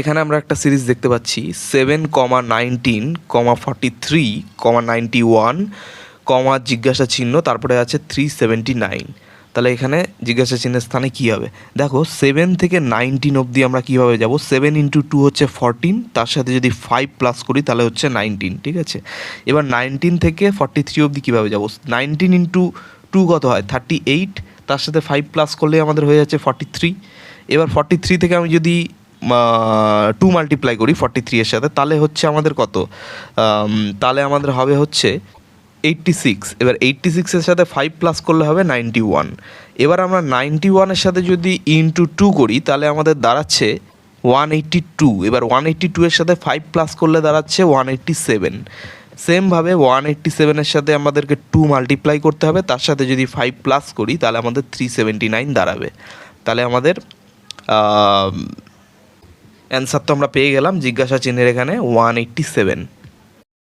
এখানে আমরা একটা সিরিজ দেখতে পাচ্ছি। Seven comma nineteen comma forty three comma ninety one comma জিজ্ঞাসা চিহ্ন, তারপরে আছে থ্রি সেভেন্টি নাইন তাহলে এখানে জিজ্ঞাসা চিহ্নের স্থানে কী হবে? দেখো সেভেন থেকে নাইনটিন অবধি আমরা কীভাবে যাব? সেভেন ইন্টু টু হচ্ছে ফরটিন তার সাথে যদি ফাইভ প্লাস করি, তাহলে হচ্ছে নাইনটিন ঠিক আছে? এবার নাইনটিন থেকে ফর্টি থ্রি অবধি কীভাবে যাব? নাইনটিন ইন্টু টু কত হয়? থার্টি এইট তার সাথে ফাইভ প্লাস করলে আমাদের হয়ে যাচ্ছে ফর্টি থ্রি এবার ফর্টি থ্রি থেকে আমি যদি টু মাল্টিপ্লাই করি ফর্টি থ্রি এর সাথে, তাহলে হচ্ছে আমাদের কত? তাহলে আমাদের হবে হচ্ছে এইট্টি সিক্স এবার এইট্টি সিক্সের সাথে ফাইভ প্লাস করলে হবে নাইনটি ওয়ান এবার আমরা নাইনটি ওয়ানের সাথে যদি ইন্টু টু করি, তাহলে আমাদের দাঁড়াচ্ছে ওয়ান এইট্টি টু এবার ওয়ান এইট্টি টু এর সাথে ফাইভ প্লাস করলে দাঁড়াচ্ছে ওয়ান এইট্টি সেভেন সেমভাবে ওয়ান এইট্টি সেভেনের সাথে আমাদেরকে টু মাল্টিপ্লাই করতে হবে, তার সাথে যদি ফাইভ প্লাস করি, তাহলে আমাদের থ্রি সেভেন্টি নাইন দাঁড়াবে। তাহলে আমাদের অ্যান্সার তো আমরা পেয়ে গেলাম জিজ্ঞাসা চিহ্নের এখানে ওয়ান এইট্টি সেভেন